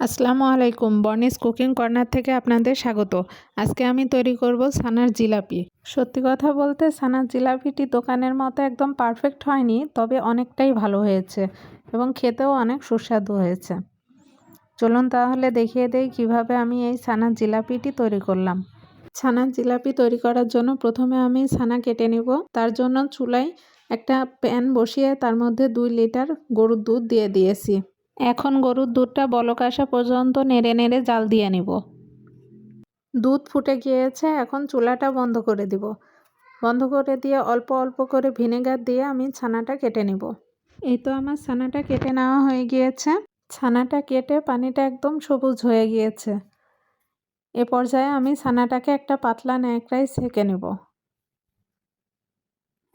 আসসালামু আলাইকুম। বর্নিস cooking corner থেকে আপনাদের স্বাগত। আজকে আমি তৈরি করব সানার জিলাপি। সত্যি কথা বলতে সানার জিলাপিটি দোকানের মতো একদম পারফেক্ট হয়নি, তবে অনেকটাই ভালো হয়েছে এবং খেতেও অনেক সুস্বাদু হয়েছে। চলুন তাহলে দেখিয়ে দেই কীভাবে আমি এই ছানার জিলাপিটি তৈরি করলাম। ছানার জিলাপি তৈরি করার জন্য প্রথমে আমি ছানা কেটে নেব। তার জন্য চুলায় একটা প্যান বসিয়ে তার মধ্যে দুই লিটার গরুর দুধ দিয়ে দিয়েছি। এখন গরুর দুধটা বলক আসা পর্যন্ত নেড়ে নেড়ে জাল দিয়ে নিব। দুধ ফুটে গিয়েছে, এখন চুলাটা বন্ধ করে দিব। বন্ধ করে দিয়ে অল্প অল্প করে ভিনেগার দিয়ে আমি ছানাটা কেটে নিব। এই তো আমার ছানাটা কেটে নেওয়া হয়ে গিয়েছে। ছানাটা কেটে পানিটা একদম সবুজ হয়ে গিয়েছে। এ পর্যায়ে আমি ছানাটাকে একটা পাতলা ন্যাকড়ায় সেঁকে নেব।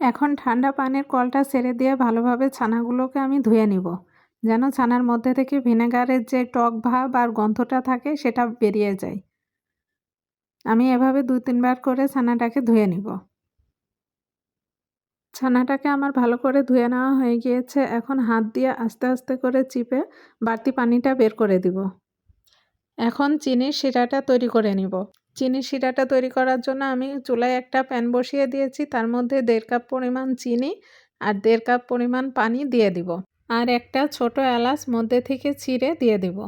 এখন ঠান্ডা পানির কলটা ছেড়ে দিয়ে ভালোভাবে ছানাগুলোকে আমি ধুয়ে নিব। যেন ছানার মধ্যে থেকে ভিনেগারের যে টক ভাব আর গন্ধটা থাকে, সেটা বেরিয়ে যায়। আমি এভাবে দুই তিনবার করে ছানাটাকে ধুয়ে নিব। ছানাটাকে আমার ভালো করে ধুয়ে নেওয়া হয়ে গিয়েছে। এখন হাত দিয়ে আস্তে আস্তে করে চিপে বাড়তি পানিটা বের করে দিব। এখন চিনির শিরাটা তৈরি করে নিব। চিনির শিরাটা তৈরি করার জন্য আমি চুলায় একটা প্যান বসিয়ে দিয়েছি। তার মধ্যে দেড় কাপ পরিমাণ চিনি আর দেড় কাপ পরিমাণ পানি দিয়ে দিব। আর একটা ছোট এলাচ মধ্যে থেকে ছিঁড়ে দিয়ে দিব।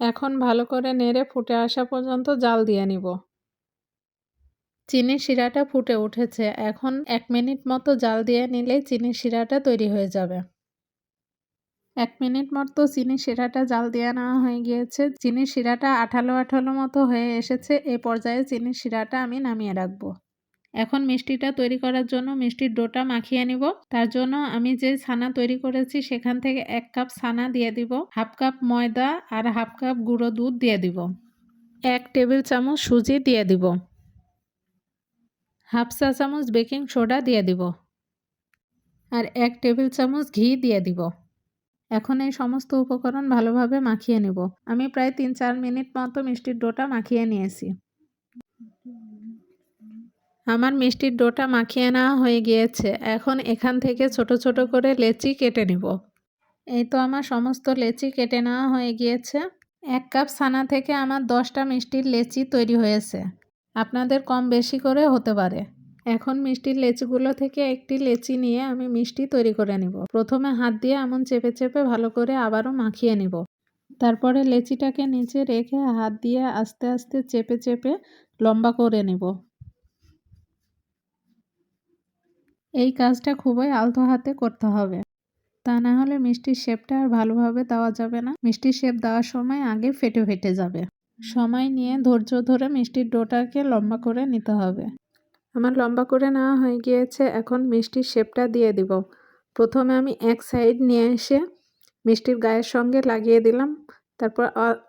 এখন ভালো করে নেড়ে ফুটে আসা পর্যন্ত জাল দিয়ে নিব। চিনির শিরাটা ফুটে উঠেছে। এখন এক মিনিট মতো জাল দিয়ে নিলেই চিনির শিরাটা তৈরি হয়ে যাবে। এক মিনিট মতো চিনি শিরাটা জাল দিয়ে নেওয়া হয়ে গিয়েছে। চিনি শিরাটা আঠালো আঠালো মতো হয়ে এসেছে। এ পর্যায়ে চিনি শিরাটা আমি নামিয়ে রাখব। এখন মিষ্টিটা তৈরি করার জন্য মিষ্টির ডোটা মাখিয়ে নিব। তার জন্য আমি যে ছানা তৈরি করেছি সেখান থেকে এক কাপ ছানা দিয়ে দিব, হাফ কাপ ময়দা আর হাফ কাপ গুঁড়ো দুধ দিয়ে দিব। এক টেবিল চামচ সুজি দিয়ে দিব। হাফ চা চামচ বেকিং সোডা দিয়ে দিব। আর এক টেবিল চামচ ঘি দিয়ে দিব। এখন এই সমস্ত উপকরণ ভালোভাবে মাখিয়ে নেব। আমি প্রায় তিন চার মিনিট মতো মিষ্টির ডোটা মাখিয়ে নিয়েছি। আমার মিষ্টির ডোটা মাখিয়ে নেওয়া হয়ে গিয়েছে। এখন এখান থেকে ছোট ছোট করে লেচি কেটে নিব। এই তো আমার সমস্ত লেচি কেটে নেওয়া হয়ে গিয়েছে। এক কাপ ছানা থেকে আমার দশটা মিষ্টির লেচি তৈরি হয়েছে। আপনাদের কম বেশি করে হতে পারে। এখন মিষ্টির লেচিগুলো থেকে একটি লেচি নিয়ে আমি মিষ্টি তৈরি করে নিব। প্রথমে হাত দিয়ে এমন চেপে চেপে ভালো করে আবারও মাখিয়ে নিব। তারপরে লেচিটাকে নিচে রেখে হাত দিয়ে আস্তে আস্তে চেপে চেপে লম্বা করে নিব। এই কাজটা খুবই আলতো হাতে করতে হবে। তা না হলে মিষ্টির শেপটা আর ভালোভাবে দেওয়া যাবে না। মিষ্টির শেপ দেওয়ার সময় আগে ফেটে ফেটে যাবে। সময় নিয়ে ধৈর্য ধরে মিষ্টির ডোটাকে লম্বা করে নিতে হবে। আমার লম্বা করে নেওয়া হয়ে গিয়েছে, এখন মিষ্টির শেপটা দিয়ে দিব। প্রথমে আমি এক সাইড নিয়ে এসে মিষ্টির গায়ের সঙ্গে লাগিয়ে দিলাম। তারপর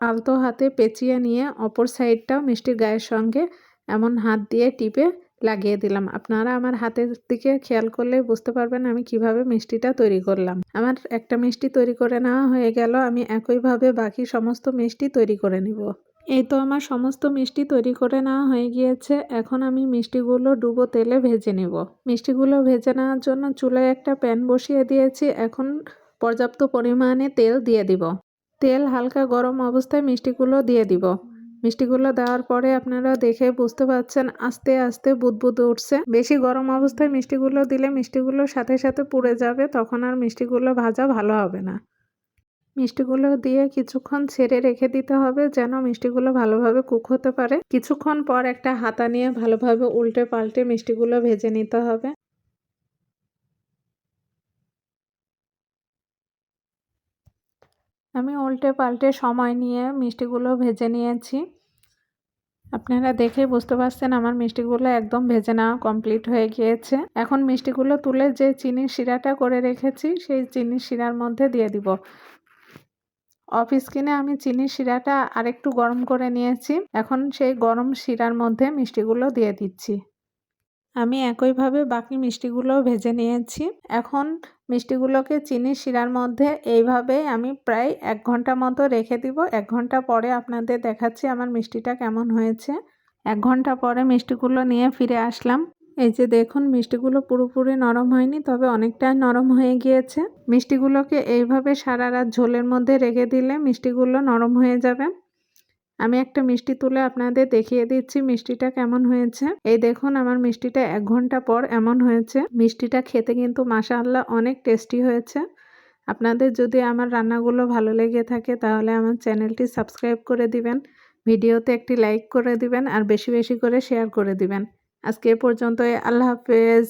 আলতো হাতে পেঁচিয়ে নিয়ে অপর সাইডটাও মিষ্টির গায়ের সঙ্গে এমন হাত দিয়ে টিপে লাগিয়ে দিলাম। আপনারা আমার হাতের দিকে খেয়াল করলে বুঝতে পারবেন আমি কীভাবে মিষ্টিটা তৈরি করলাম। আমার একটা মিষ্টি তৈরি করে নেওয়া হয়ে গেল, আমি একইভাবে বাকি সমস্ত মিষ্টি তৈরি করে নিব। এই তো আমার সমস্ত মিষ্টি তৈরি করে নেওয়া হয়ে গিয়েছে। এখন আমি মিষ্টিগুলো ডুবো তেলে ভেজে নিব। মিষ্টিগুলো ভেজে নেওয়ার জন্য চুলায় একটা প্যান বসিয়ে দিয়েছি। এখন পর্যাপ্ত পরিমাণে তেল দিয়ে দিব। তেল হালকা গরম অবস্থায় মিষ্টিগুলো দিয়ে দিব। মিষ্টিগুলো দেওয়ার পরে আপনারা দেখে বুঝতে পারছেন, আস্তে আস্তে বুদবুদ উঠছে। বেশি গরম অবস্থায় মিষ্টিগুলো দিলে মিষ্টিগুলোর সাথে সাথে পুড়ে যাবে, তখন আর মিষ্টিগুলো ভাজা ভালো হবে না। মিষ্টিগুলো দিয়ে কিছুক্ষণ ছেড়ে রেখে দিতে হবে যেন মিষ্টিগুলো ভালোভাবে কুক হতে পারে। কিছুক্ষণ পর একটা হাতা নিয়ে ভালোভাবে উল্টে পাল্টে মিষ্টিগুলো ভেজে নিতে হবে। আমি উল্টে পাল্টে সময় নিয়ে মিষ্টিগুলো ভেজে নিয়েছি। আপনারা দেখে বুঝতে পারছেন আমার মিষ্টিগুলো একদম ভেজে নেওয়া কমপ্লিট হয়ে গিয়েছে। এখন মিষ্টিগুলো তুলে যে চিনির শিরাটা করে রেখেছি, সেই চিনির শিরার মধ্যে দিয়ে দিব। অফ স্কিনে আমি চিনির শিরাটা আরেকটু গরম করে নিয়েছি। এখন সেই গরম শিরার মধ্যে মিষ্টিগুলো দিয়ে দিচ্ছি। আমি একইভাবে বাকি মিষ্টিগুলোও ভেজে নিয়েছি। এখন মিষ্টিগুলোকে চিনি শিরার মধ্যে এইভাবে আমি প্রায় এক ঘণ্টা মতো রেখে দিব। এক ঘণ্টা পরে আপনাদের দেখাচ্ছি আমার মিষ্টিটা কেমন হয়েছে। এক ঘণ্টা পরে মিষ্টিগুলো নিয়ে ফিরে আসলাম। এই যে দেখুন, মিষ্টিগুলো পুরোপুরি নরম হয়নি, তবে অনেকটাই নরম হয়ে গিয়েছে। মিষ্টিগুলোকে এইভাবে সারা রাত ঝোলের মধ্যে রেখে দিলে মিষ্টিগুলো নরম হয়ে যাবে। আমি একটা মিষ্টি তুলে আপনাদের দেখিয়ে দিচ্ছি মিষ্টিটা কেমন হয়েছে। এই দেখুন, আমার মিষ্টিটা এক ঘণ্টা পর এমন হয়েছে। মিষ্টিটা খেতে কিন্তু মাশাআল্লাহ অনেক টেস্টি হয়েছে। আপনাদের যদি আমার রান্নাগুলো ভালো লেগে থাকে তাহলে আমার চ্যানেলটি সাবস্ক্রাইব করে দিবেন, ভিডিওতে একটি লাইক করে দিবেন আর বেশি বেশি করে শেয়ার করে দিবেন। আজকে এ পর্যন্তই, আল্লাহ হাফেজ।